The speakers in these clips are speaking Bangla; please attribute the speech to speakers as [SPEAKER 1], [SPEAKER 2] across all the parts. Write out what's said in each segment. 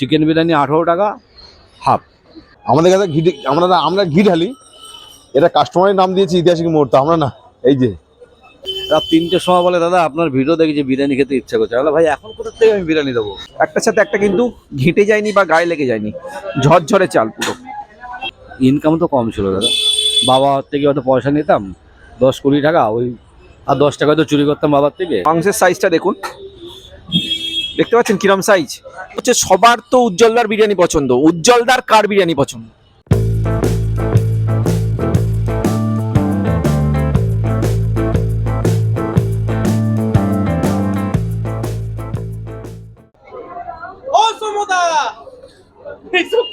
[SPEAKER 1] চিকেন বিরিয়ানি আঠেরো টাকা হাফ।
[SPEAKER 2] আমাদের কাছে ঘি আমরা না আমরা ঘি ঢালি। এটা কাস্টমারের নাম দিয়েছি ইতিহাসিক মুহূর্ত আমরা না এই যে।
[SPEAKER 1] রাত তিনটের সময় বলে দাদা আপনার ভিডিও দেখি যে বিরিয়ানি খেতে ইচ্ছা করছে। তাহলে ভাই এখন কোথা থেকে আমি বিরিয়ানি দেবো?
[SPEAKER 3] একটার সাথে একটা কিন্তু ঘেঁটে যায়নি বা গায়ে লেগে যায়নি ঝরঝরে চাল পুরো।
[SPEAKER 1] ইনকাম তো কম ছিল দাদা। বাবার থেকে হয়তো পয়সা নিতাম দশ কুড়ি টাকা ওই আর দশ টাকা তো চুরি করতাম বাবার থেকে।
[SPEAKER 3] মাংসের সাইজটা দেখুন। দেখতে পাচ্ছেন কিরম সাইজ হচ্ছে সবার তো উজ্জ্বলদার বিরিয়ানি পছন্দ। উজ্জ্বলদার কার বিরিয়ানি পছন্দ?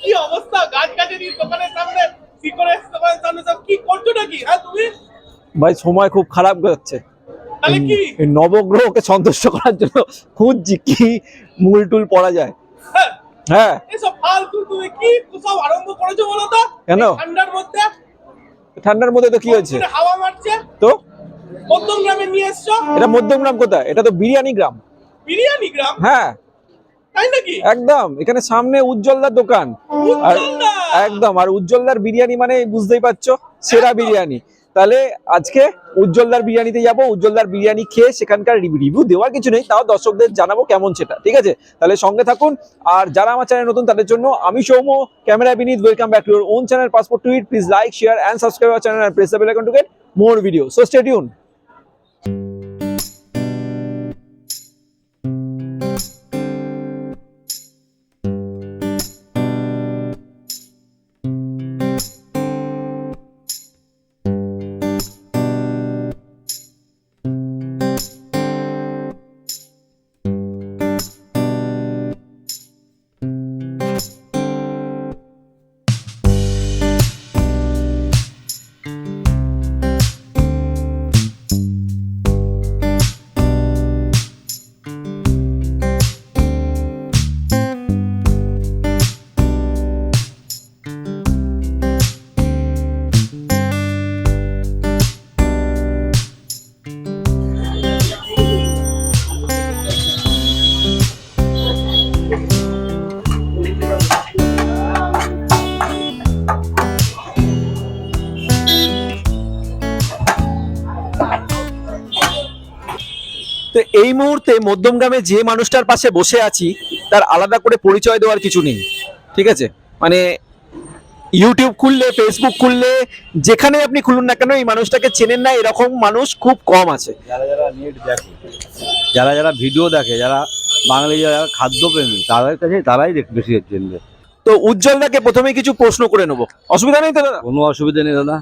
[SPEAKER 4] কি অবস্থা? গাছ গাছের দোকানের সামনে শিকড়ের দোকানের সামনে সব কি করছ নাকি? হ্যাঁ তুমি?
[SPEAKER 3] ভাই সময় খুব খারাপ যাচ্ছে। নবগ্রহকে সন্তুষ্ট করার জন্য খুঁজছি কি মূল টুল পড়া যায়।
[SPEAKER 4] হ্যাঁ,
[SPEAKER 3] হ্যাঁ।
[SPEAKER 4] এসব ফালতু তুমি কি আরম্ভ করেছ বলো তো?
[SPEAKER 3] কেন?
[SPEAKER 4] ঠান্ডার মধ্যে?
[SPEAKER 3] ঠান্ডার মধ্যে তো কি
[SPEAKER 4] হাওয়া মারছে?
[SPEAKER 3] তো?
[SPEAKER 4] মধ্যম গ্রামে নিয়ে এসছো?
[SPEAKER 3] এটা মধ্যমগ্রাম কোথায়? এটা তো বিরিয়ানি গ্রাম।
[SPEAKER 4] বিরিয়ানি গ্রাম?
[SPEAKER 3] হ্যাঁ।
[SPEAKER 4] তাই নাকি?
[SPEAKER 3] একদম। এখানে সামনে উজ্জ্বলদার দোকান। আর! একদম। আর উজ্জ্বলদার বিরিয়ানি মানে বুঝতেই পারছ সেরা বিরিয়ানি। তাহলে আজকে উজ্জ্বলদার বিরিয়ানিতে যাব, উজ্জ্বলদার বিরিয়ানি খেয়ে সেখানকার রিভিউ দেওয়ার কিছু নেই, তাও দর্শকদের জানাব কেমন সেটা, ঠিক আছে? তাহলে সঙ্গে থাকুন, আর যারা আমার চ্যানেল নতুন, তাদের জন্য আমি Soumya camera Vinit welcome back to your own channel passport tweet please like share and subscribe our channel and press the bell icon to get more video so stay মুহূর্তে মধ্যমগ্রামে যে মানুষটার পাশে বসে আছি তার আলাদা করে পরিচয় দেওয়ার কিছু নেই। ঠিক আছে? মানে ইউটিউব খুললে ফেসবুক খুললে যেখানে আপনি খুলুন না কেন এই মানুষটাকে চেনেন না এরকম মানুষ খুব কম আছে।
[SPEAKER 1] যারা যারা নেট দেখে যারা যারা ভিডিও দেখে যারা বাঙালি যারা খাদ্যপ্রেমী তাদের কাছে তারাই বেশি চেনবে
[SPEAKER 3] তো উজ্জ্বলদাকে প্রথমে কিছু প্রশ্ন করে নেব। অসুবিধা নেই তো দাদা?
[SPEAKER 1] কোনো অসুবিধা নেই দাদা।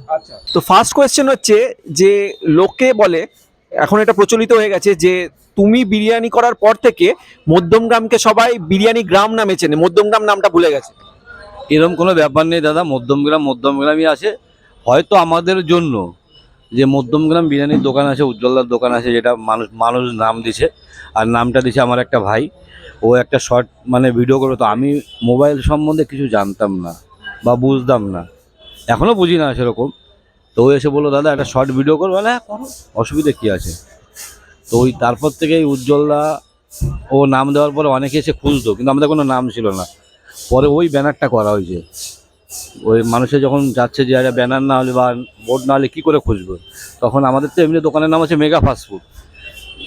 [SPEAKER 3] তো ফার্স্ট কোয়েশ্চেন হচ্ছে যে লোকে বলে এখন এটা প্রচলিত হয়ে গেছে যে তুমি বিরিয়ানি করার পর থেকে মধ্যমগ্রামকে সবাই বিরিয়ানি গ্রাম নামে চেনে। মধ্যমগ্রাম নামটা ভুলে গেছে।
[SPEAKER 1] এরকম কোনো ব্যাপার নেই দাদা, মধ্যমগ্রাম মধ্যমগ্রামই আছে। হয়তো আমাদের জন্য যে মধ্যমগ্রাম বিরিয়ানির দোকান আছে উজ্জ্বলদার দোকান আছে, যেটা মানুষ মানুষ নাম দিছে। আর নামটা দিছে আমার একটা ভাই। ও একটা শর্ট মানে ভিডিও করবে। তো আমি মোবাইল সম্বন্ধে কিছু জানতাম না বা বুঝতাম না। এখনও বুঝি না সেরকম। তো ও এসে বলল, দাদা, একটা শর্ট ভিডিও করব না অসুবিধা কী আছে? তো ওই তারপর থেকেই উজ্জ্বলদা, ও নাম দেওয়ার পরে অনেকে এসে খুঁজতো, কিন্তু আমাদের কোনো নাম ছিল না। পরে ওই ব্যানারটা করা হয়েছে। ওই মানুষে যখন যাচ্ছে যে একটা ব্যানার না হলে বা বোর্ড না হলে কী করে খুঁজবে? তখন আমাদের তো এমনি দোকানের নাম আছে মেগা ফাস্টফুড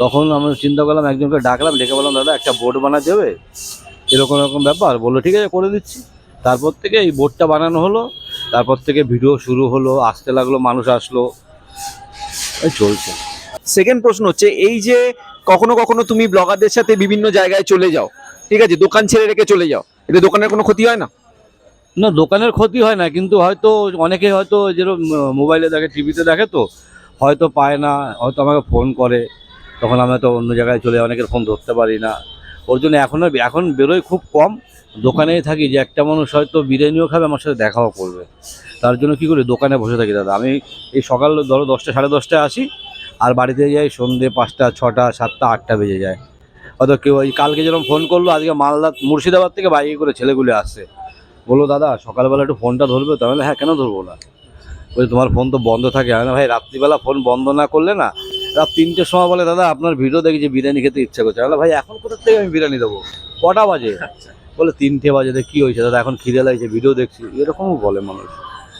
[SPEAKER 1] তখন আমরা চিন্তা করলাম, একজনকে ডাকলাম, ডেকে বললাম, দাদা, একটা বোর্ড বানা হবে? এরকম এরকম ব্যাপার। বলল, ঠিক আছে, করে দিচ্ছি। তারপর থেকে এই বোর্ডটা বানানো হলো। তারপর থেকে ভিডিও শুরু হলো আসতে লাগল মানুষ আসলো। এই চলছে।
[SPEAKER 3] সেকেন্ড প্রশ্ন হচ্ছে এই যে কখনো কখনো তুমি ব্লগারদের সাথে বিভিন্ন জায়গায় চলে যাও ঠিক আছে? দোকান ছেড়ে রেখে চলে যাও এতে দোকানের কোনো ক্ষতি হয় না?
[SPEAKER 1] না দোকানের ক্ষতি হয় না কিন্তু হয়তো অনেকে হয়তো যেরকম মোবাইলে দেখে টিভিতে দেখে তো হয়তো পায় না হয়তো আমাকে ফোন করে তখন আমরা তো অন্য জায়গায় চলে অনেকের ফোন ধরতে পারি না। ওর জন্য এখনও এখন বেরোয় খুব কম। দোকানেই থাকি যে একটা মানুষ হয়তো বিরিয়ানিও খাবে আমার সাথে দেখাও করবে। তার জন্য কি করি? দোকানে বসে থাকি। দাদা আমি এই সকাল ধরো দশটা সাড়ে দশটায় আসি আর বাড়িতে যাই সন্ধ্যে পাঁচটা ছটা সাতটা আটটা বেজে যায়। হয়তো কেউ ওই কালকে যেরকম ফোন করল আজকে মালদা মুর্শিদাবাদ থেকে বাইকে করে ছেলেগুলো আসছে। বলল দাদা সকালবেলা একটু ফোনটা ধরবে তো? আমি হ্যাঁ কেন ধরবো না? বলি তোমার ফোন তো বন্ধ থাকে। বললাম, ভাই রাত্রিবেলা ফোন বন্ধ না করলে না রাত তিনটের সময় বলে দাদা আপনার ভিডিও দেখি যে বিরিয়ানি খেতে ইচ্ছা করছে ভাই এখন কোথা থেকে আমি বিরিয়ানি দেবো? কটা বাজে? বলে তিনটে বাজে তা কি হয়েছে? দাদা এখন খিদে লাগছে ভিডিও দেখছি। এরকমও বলে মানুষ।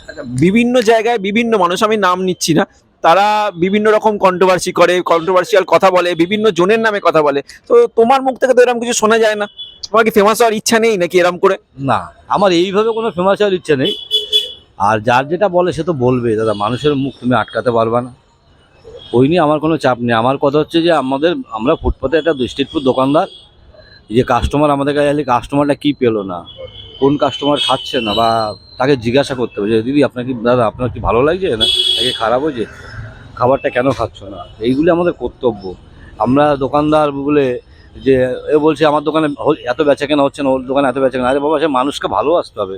[SPEAKER 3] আচ্ছা, বিভিন্ন জায়গায় বিভিন্ন মানুষ আমি নাম নিচ্ছি না তারা বিভিন্ন রকম কন্ট্রোভার্সি করে কন্ট্রোভার্সিয়াল কথা বলে বিভিন্ন জনের নামে কথা বলে। তো তোমার মুখ থেকে তো এরকম কিছু শোনা যায় না। তোমার কি ফেমাস হওয়ার ইচ্ছা নেই নাকি এরকম করে?
[SPEAKER 1] না আমার এইভাবে কোনো ফেমাস হওয়ার ইচ্ছা নেই। আর যার যেটা বলে সে তো বলবে দাদা মানুষের মুখ তুমি আটকাতে পারবে না। ওই নিয়ে আমার কোনো চাপ নেই। আমার কথা হচ্ছে যে আমাদের আমরা ফুটপাতে একটা স্ট্রিট ফুড দোকানদার যে কাস্টমার আমাদের কাছে আসলে কাস্টমারটা কী পেল না? কোন কাস্টমার খাচ্ছে না? বা তাকে জিজ্ঞাসা করতে হবে যে দিদি আপনার কি দাদা আপনার কি ভালো লাগছে না? তাকে খারাপ হয়েছে? খাবারটা কেন খাচ্ছ না? এইগুলি আমাদের কর্তব্য। আমরা দোকানদার বলে যে এ বলছে আমার দোকানে এত বেচা কেনা হচ্ছে না ওর দোকানে এত বেচা কেনা আরে বাবা সে মানুষকে ভালো আসতে হবে।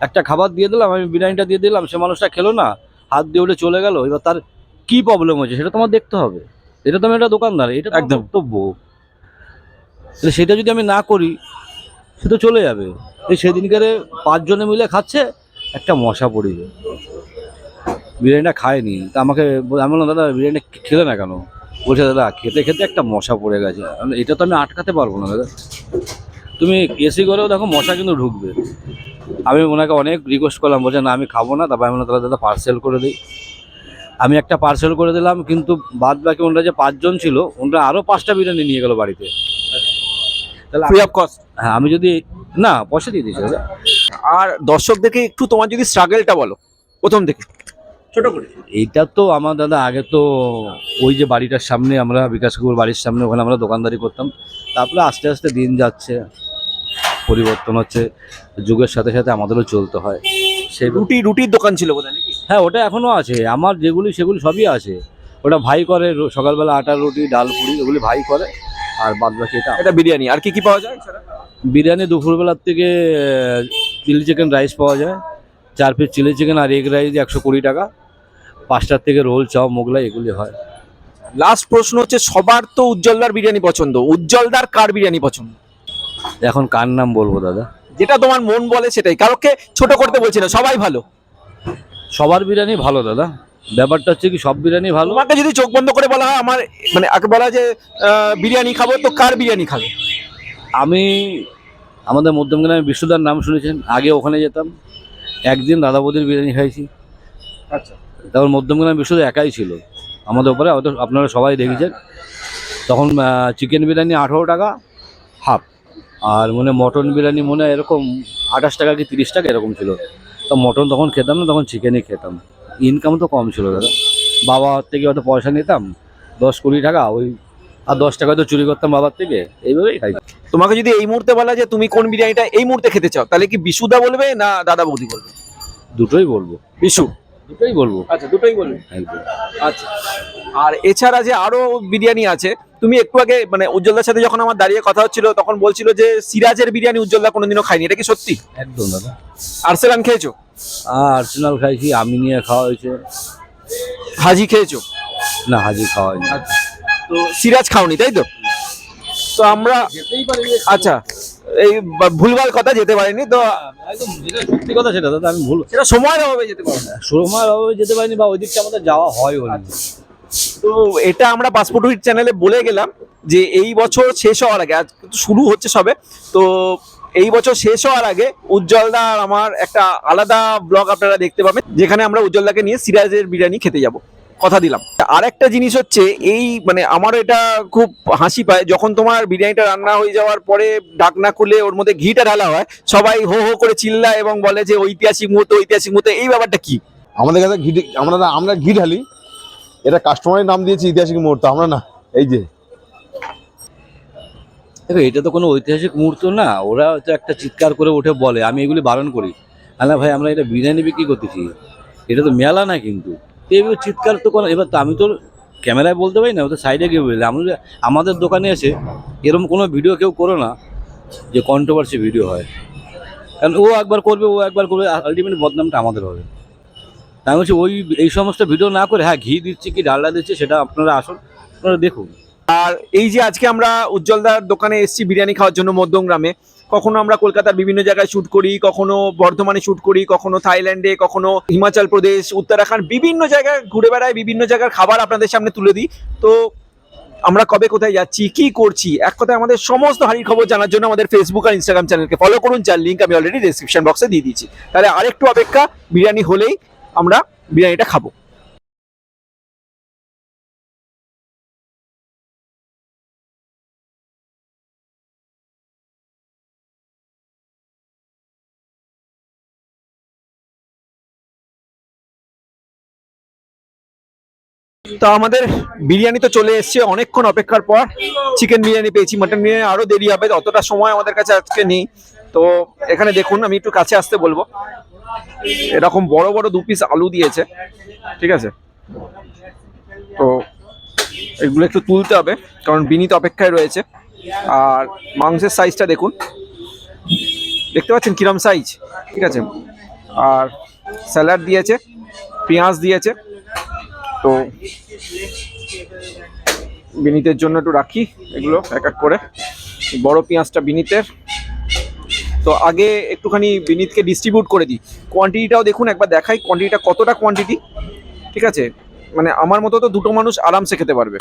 [SPEAKER 1] একটা খাবার দিয়ে দিলাম আমি বিরিয়ানিটা দিয়ে দিলাম সে মানুষটা খেলো না হাত দিয়ে উঠে চলে গেল। এবার তার কি প্রবলেম হচ্ছে সেটা তোমার দেখতে হবে। এটা তো আমি একটা দোকানদার এটা একদম। কর্তব্য। তাহলে সেটা যদি আমি না করি, সে তো চলে যাবে। এই সেদিনকারে পাঁচজনে মিলে খাচ্ছে, একটা মশা পড়িয়ে বিরিয়ানিটা খায়নি। তা আমাকে আমি বললাম, দাদা, বিরিয়ানি খেলে না কেন? বলছে, দাদা, খেতে খেতে একটা মশা পড়ে গেছে। এটা তো আমি আটকাতে পারব না, দাদা। তুমি এসি করেও দেখো মশা কিন্তু ঢুকবে। আমি ওনাকে অনেক রিকোয়েস্ট করলাম, বলছে, না, আমি খাব না। তারপর আমি তাহলে দাদা পার্সেল করে দিই আমি একটা পার্সেল করে দিলাম, কিন্তু বাদ বাকি ওনারা যে পাঁচজন ছিল, ওনারা আরও পাঁচটা বিরিয়ানি নিয়ে গেলো বাড়িতে।
[SPEAKER 3] ফ্রি অফ কস্ট
[SPEAKER 1] হ্যাঁ আমি যদি না পয়সা দিয়ে দিয়েছি দাদা।
[SPEAKER 3] আর দর্শকদেরকে একটু তোমার যদি স্ট্রাগলটা বলো প্রথম থেকে ছোট করে।
[SPEAKER 1] এইটা তো আমার দাদা আগে তো ওই যে বাড়িটার সামনে আমরা বিকাশ কুকুর বাড়ির সামনে ওখানে আমরা দোকানদারি করতাম। তারপরে আস্তে আস্তে দিন যাচ্ছে পরিবর্তন হচ্ছে যুগের সাথে সাথে আমাদেরও চলতে হয়। সে
[SPEAKER 3] রুটি রুটির দোকান ছিল বোধহয় নাকি?
[SPEAKER 1] হ্যাঁ ওটা এখনও আছে। আমার যেগুলি সেগুলি সবই আছে। ওটা ভাই করে সকালবেলা আটার রুটি ডাল পুরি এগুলি ভাই করে। আর বাদ বাকি এটা
[SPEAKER 3] এটা বিরিয়ানি। আর কি কি পাওয়া যায়? এছাড়া?
[SPEAKER 1] বিরিয়ানি দুপুরবেলার থেকে চিলি চিকেন রাইস পাওয়া যায়। চার পিস চিলি চিকেন আর এগ রাইস একশো কুড়ি টাকা। পাঁচটার থেকে রোল চাও মোগলাই এগুলি হয়।
[SPEAKER 3] লাস্ট প্রশ্ন হচ্ছে সবার তো উজ্জ্বলদার বিরিয়ানি পছন্দ। উজ্জ্বলদার কার বিরিয়ানি পছন্দ?
[SPEAKER 1] এখন কার নাম বলব দাদা?
[SPEAKER 3] যেটা তোমার মন বলে সেটাই। কারোকে ছোট করতে বলছি না সবাই ভালো।
[SPEAKER 1] সবার বিরিয়ানি ভালো দাদা। ব্যাপারটা হচ্ছে কি সব বিরিয়ানি ভালো।
[SPEAKER 3] তোমাকে যদি চোখ বন্ধ করে বলা হয় আমার মানে আগে বলা যে বিরিয়ানি খাব তো কার বিরিয়ানি খাবে?
[SPEAKER 1] আমি আমাদের মধ্যমগ্রামে বিষ্ণুদার নাম শুনেছেন আগে ওখানে যেতাম একদিন দাদা বৌদির বিরিয়ানি খাইছি।
[SPEAKER 3] আচ্ছা।
[SPEAKER 1] তারপর মধ্যমগ্রামে বিষ্ণুদা একাই ছিল আমাদের ওপরে হয়তো আপনারা সবাই দেখেছেন। তখন চিকেন বিরিয়ানি আঠেরো টাকা হাফ আর মনে মটন বিরিয়ানি মনে হয় এরকম আঠাশ টাকা কি তিরিশ টাকা এরকম ছিল। তো মটন তখন খেতাম না তখন চিকেনই খেতাম। ইনকাম তো কম ছিল দাদা। বাবা থেকে হয়তো পয়সা নিতাম দশ কুড়ি টাকা ওই আর দশ টাকা তো চুরি করতাম বাবার থেকে এইভাবেই খাই।
[SPEAKER 3] তোমাকে যদি এই মুহূর্তে বলা যে তুমি কোন বিরিয়ানিটা এই মুহূর্তে খেতে চাও তাহলে কি বিশুদা বলবে না দাদা বৌদি বলবে?
[SPEAKER 1] দুটোই বলব।
[SPEAKER 3] বিশু?
[SPEAKER 1] দুটোই বলব।
[SPEAKER 3] আচ্ছা দুটোই বলব। আচ্ছা। আর এছাড়া যে আরও বিরিয়ানি আছে তুমি একটু আগে মানে উজ্জ্বলদার সাথে যখন আমার দাঁড়িয়ে কথা হচ্ছিল তখন বলছিল যে সিরাজের বিরিয়ানি উজ্জ্বলদা কোনোদিনও খায়নি। এটা কি সত্যি?
[SPEAKER 1] একদম দাদা।
[SPEAKER 3] আর্সেলান খেয়েছো?
[SPEAKER 1] আর আর্সেনাল খাইছি আমি নিয়ে খাওয়া হয়েছে।
[SPEAKER 3] হাজি খেয়েছো?
[SPEAKER 1] না হাজি খাওয়া হয়নি।
[SPEAKER 3] তো সিরাজ খাওনি তাই তো? তো আমরা আচ্ছা এই ভুলভাল কথা যেতে পারিনি তো
[SPEAKER 1] একদম যেটা সত্যি কথা সেটা দাদা আমি ভুল
[SPEAKER 3] সেটা সময়ের অভাবে যেতে পারি। না
[SPEAKER 1] সময় অভাবে যেতে পারিনি বা ওই দিকটা আমাদের যাওয়া হয় নি
[SPEAKER 3] তো এটা আমরা পাসপোর্ট উইথ চ্যানেলে বলে গেলাম যে এই বছর শেষ হওয়ার আগে, আজ শুরু হচ্ছে সবে, তো এই বছর শেষ হওয়ার আগে উজ্জ্বলদা আর আমার একটা আলাদা ব্লগ আপনারা দেখতে পাবেন, যেখানে আমরা উজ্জ্বলদাকে নিয়ে সিরাজের বিরিয়ানি খেতে যাব। কথা দিলাম। আর একটা জিনিস হচ্ছে এই মানে আমার এটা খুব হাসি পায়, যখন তোমার বিরিয়ানিটা রান্না হয়ে যাওয়ার পরে ঢাকনা খুলে ওর মধ্যে ঘিটা ঢালা হয়, সবাই হো হো করে চিল্লায় এবং বলে যে ঐতিহাসিক মুহূর্ত ঐতিহাসিক মুহূর্ত, এই ব্যাপারটা কি?
[SPEAKER 2] আমাদের কাছে ঘি, আমরা আমরা ঘি ঢালি এটা কাস্টমারের নাম দিয়েছি ঐতিহাসিক মুহূর্ত, আমরা না, এই যে।
[SPEAKER 1] এটা তো কোনো ঐতিহাসিক মুহূর্ত না, ওরা হয়তো একটা চিৎকার করে উঠে বলে, আমি এগুলি বারণ করি। আলা ভাই, আমরা এটা বিরিয়ানি বিক্রি করতেছি, এটা তো মেলা না কিন্তু। এইভাবে চিৎকার তো কোনো এবার তো আমি তো ক্যামেরায় বলতে পারি না ও তো সাইডে গিয়ে বললে আমরা আমাদের দোকানে এসে এরকম কোনো ভিডিও কেউ করো না, যে কন্ট্রোভার্সি ভিডিও হয়। কারণ ও একবার করবে, ও একবার করবে আলটিমেট বদনামটা আমাদের হবে। আমি বলছি ওই, এই সমস্ত ভিডিও না করে হ্যাঁ ঘি দিচ্ছি কি, ডালডা দিচ্ছে, সেটা আপনারা আসুন, আপনারা দেখুন।
[SPEAKER 3] আর এই যে আজকে আমরা উজ্জ্বলদার দোকানে এসেছি বিরিয়ানি খাওয়ার জন্য মধ্যমগ্রামে, কখনো আমরা কলকাতার বিভিন্ন জায়গায় শ্যুট করি, কখনো বর্ধমানে শ্যুট করি, কখনো থাইল্যান্ডে, কখনো হিমাচল প্রদেশ, উত্তরাখণ্ড, বিভিন্ন জায়গায় ঘুরে বেড়াই, বিভিন্ন জায়গার খাবার আপনাদের সামনে তুলে দিই। তো আমরা কবে কোথায় যাচ্ছি, কি করছি, এক কথায় আমাদের সমস্ত হারির খবর জানার জন্য আমাদের ফেসবুক আর ইনস্টাগ্রাম চ্যানেলকে ফলো করুন, যার লিঙ্ক আমি অলরেডি ডেসক্রিপশন বক্সে দিয়ে দিয়েছি। তাহলে আরেকটু অপেক্ষা, বিরিয়ানি হলেই আমরা বিরিয়ানিটা খাব। তো আমাদের বিরিয়ানি তো চলে এসেছে, অনেকক্ষণ অপেক্ষার পর চিকেন বিরিয়ানি পেয়েছি মাটন বিরিয়ানি আরও দেরি হবে, অতটা সময় আমাদের কাছে আজকে নেই। তো এখানে দেখুন, আমি একটু কাছে আসতে বলব। এরকম বড় বড় দু পিস আলু দিয়েছে, ঠিক আছে? তো এগুলো একটু তুলতে হবে, কারণ বিনীত অপেক্ষায় রয়েছে। আর মাংসের সাইজটা দেখুন। দেখতে পাচ্ছেন কিরম সাইজ ঠিক আছে? আর স্যালাড দিয়েছে, পেঁয়াজ দিয়েছে। তো বিনীতের জন্য একটু রাখি এগুলো এক এক করে। বড় পেঁয়াজটা বিনীতের। তো আগে একটুখানি বিনীতকে ডিস্ট্রিবিউট করে দিই। কোয়ান্টিটিটাও দেখুন, একবার দেখাই কোয়ান্টিটিটা কতটা কোয়ান্টিটি ঠিক আছে? মানে আমার মতো তো দুটো মানুষ আরামসে খেতে পারবে।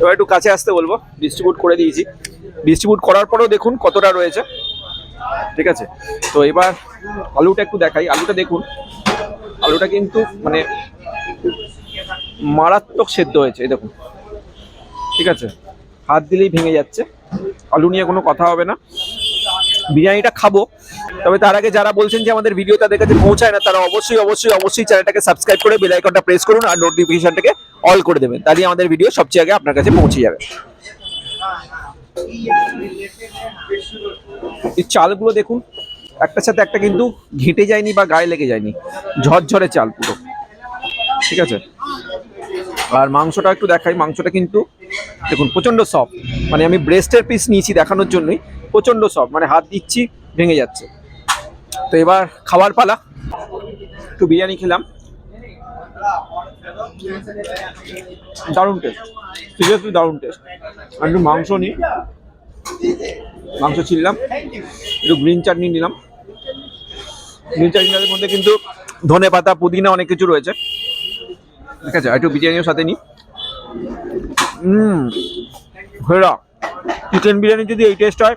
[SPEAKER 3] এবার একটু কাছে আসতে বলব। ডিস্ট্রিবিউট করে দিয়েছি। ডিস্ট্রিবিউট করার পরেও দেখুন কতটা রয়েছে। ঠিক আছে? তো এবার আলুটা একটু দেখাই। আলুটা দেখুন। আলুটা কিন্তু মানে মারাত্মক সেদ্ধ হয়েছে, এই দেখুন। ঠিক আছে? হাত দিলেই ভেঙে যাচ্ছে। আলু নিয়ে কোনো কথা হবে না। বিরিয়ানিটা খাব। তবে তার আগে যারা বলছেন যে আমাদের ভিডিও তাদের কাছে পৌঁছায় না, তারা অবশ্যই অবশ্যই অবশ্যই চ্যানেলটাকে সাবস্ক্রাইব করে বেল আইকনটা প্রেস করুন আর নোটিফিকেশনটাকে অল করে দেবেন। তাহলে আমাদের ভিডিও সবচেয়ে আগে আপনার কাছে পৌঁছে যাবে। এই চালগুলো দেখুন, একটার সাথে একটা কিন্তু ঘেঁটে যায়নি বা গায়ে লেগে যায়নি, ঝরঝরে চাল পুরো, ঠিক আছে? আর মাংসটা একটু দেখাই, মাংসটা কিন্তু দেখুন প্রচণ্ড সফট মানে আমি ব্রেস্টের পিস নিয়েছি দেখানোর জন্যই প্রচণ্ড সফট মানে হাত দিচ্ছি, ভেঙে যাচ্ছে। তো এবার খাবার পালা, একটু বিরিয়ানি খেলাম। দারুণ টেস্ট সিরিয়াসলি দারুণ টেস্ট আর একটু মাংস নিই। মাংস ছিললাম একটু গ্রিন চাটনি নিলাম। গ্রিন চাটনিটার মধ্যে কিন্তু ধনে পাতা, পুদিনা অনেক কিছু রয়েছে। ঠিক আছে একটু বিরিয়ানিও সাথে নিই। হুম চিকেন বিরিয়ানি যদি এই টেস্ট হয়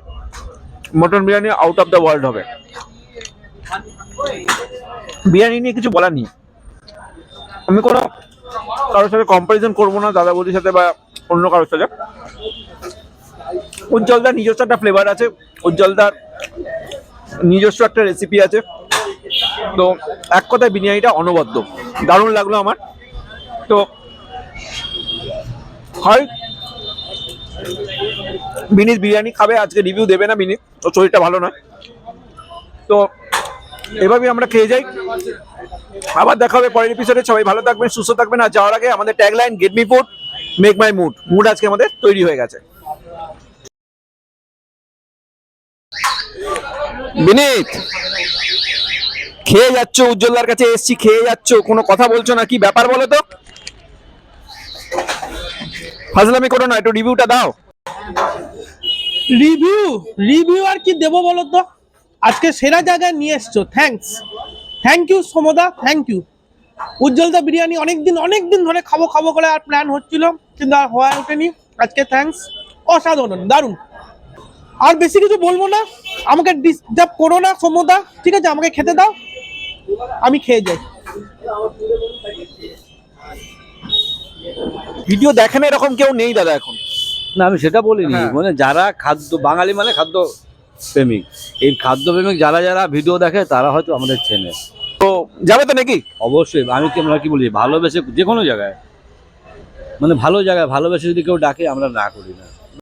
[SPEAKER 3] mutton biryani out of the world হবে। বিরিয়ানি নিয়ে কিছু বলার নেই। আমি কোনো কারোর সাথে কম্পারিজন করব না দাদা বৌদির সাথে বা অন্য কারোর সাথে। উজ্জ্বলদার নিজস্ব একটা ফ্লেভার আছে, উজ্জ্বলদার নিজস্ব একটা রেসিপি আছে। তো এক কথায় বিরিয়ানিটা অনবদ্য, দারুণ লাগল আমার। তো হয় বিনিত বিরিয়ানি খাবে, আজকে রিভিউ দেবে না বিনিত তো শরীরটা ভালো নয়। তো এভাবেই আমরা খেয়ে যাই। আবার দেখা হবে পরের এপিসোডে সবাই ভালো থাকবেন, সুস্থ থাকবেন। আর যাওয়ার আগে আমাদের tagline get me food make my mood mood আজকে আমাদের তৈরি হয়ে গেছে। বিনীত খেয়ে যাচ্ছ উজ্জ্বলদার কাছে এসছি, খেয়ে যাচ্ছ, কোনো কথা বলছো না, কি ব্যাপার বলো তো? ফাজলামি করো না, একটু রিভিউটা দাও।
[SPEAKER 4] রিভিউ রিভিউ আর কি দেবো বলো তো? আজকে সেরা জায়গায় নিয়ে এসছো থ্যাঙ্কস থ্যাংক ইউ সমদা থ্যাংক ইউ উজ্জ্বলদা বিরিয়ানি অনেকদিন অনেকদিন ধরে খাব খাব করে আর প্ল্যান হচ্ছিল, কিন্তু আর হয়ে ওঠেনি। আজকে থ্যাঙ্কস অসাধারণ, দারুণ। আর বেশি কিছু বলব না। আমাকে ডিস্টার্ব করো না সমদা। ঠিক আছে আমাকে খেতে দাও। আমি খেয়ে যাই।
[SPEAKER 3] ভিডিও দেখেন এরকম কেউ নেই দাদা এখন।
[SPEAKER 1] না আমি সেটা বলিনি।
[SPEAKER 3] হ্যাঁ।
[SPEAKER 1] মানে যারা খাদ্য বাঙালি মানে খাদ্য প্রেমিক এই খাদ্য প্রেমিক যারা যারা ভিডিও দেখে তারা হয়তো আমাদের চেনে।
[SPEAKER 3] তো যাবে তো নাকি?
[SPEAKER 1] অবশ্যই। আমি কি আমরা কি বলি? ভালোবেসে যে কোনো জায়গায়। মানে ভালো জায়গায় ভালোবেসে যদি কেউ ডাকে আমরা না করি না।